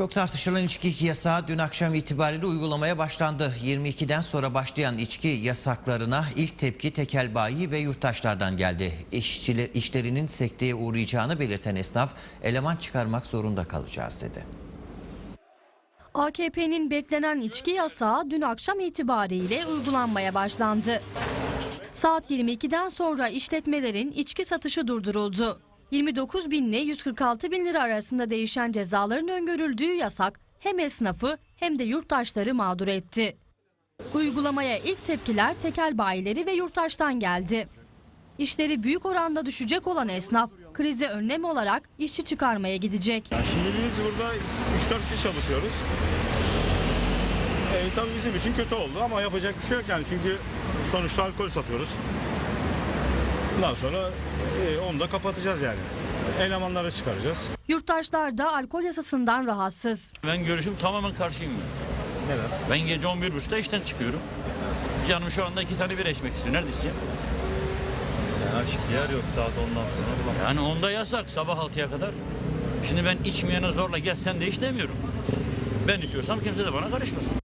Çok tartışılan içki yasağı dün akşam itibariyle uygulamaya başlandı. 22'den sonra başlayan içki yasaklarına ilk tepki tekel bayi ve yurttaşlardan geldi. İşçiler, işlerinin sekteye uğrayacağını belirten esnaf eleman çıkarmak zorunda kalacağız dedi. AKP'nin beklenen içki yasağı dün akşam itibariyle uygulanmaya başlandı. Saat 22'den sonra işletmelerin içki satışı durduruldu. 29 bin ile 146 bin lira arasında değişen cezaların öngörüldüğü yasak hem esnafı hem de yurttaşları mağdur etti. Uygulamaya ilk tepkiler tekel bayileri ve yurttaştan geldi. İşleri büyük oranda düşecek olan esnaf krize önlem olarak işçi çıkarmaya gidecek. Yani şimdi biz burada 3-4 kişi çalışıyoruz. E, tabii bizim için kötü oldu ama yapacak bir şey yok yani çünkü sonuçta alkol satıyoruz. Bundan sonra e, onu da kapatacağız yani. Elemanları çıkaracağız. Yurttaşlar da alkol yasasından rahatsız. Ben görüşüm tamamen karşıyım ben. Neden? Ben gece 11.30'da işten çıkıyorum. Canım şu anda iki tane bir içmek istiyor. Nerede içeceğim? Yani açık yer yok saat ondan sonra bulamam. Yani onda yasak sabah 6'ya kadar. Şimdi ben içmeyene zorla gel sen de iç demiyorum. Ben içiyorsam kimse de bana karışmasın.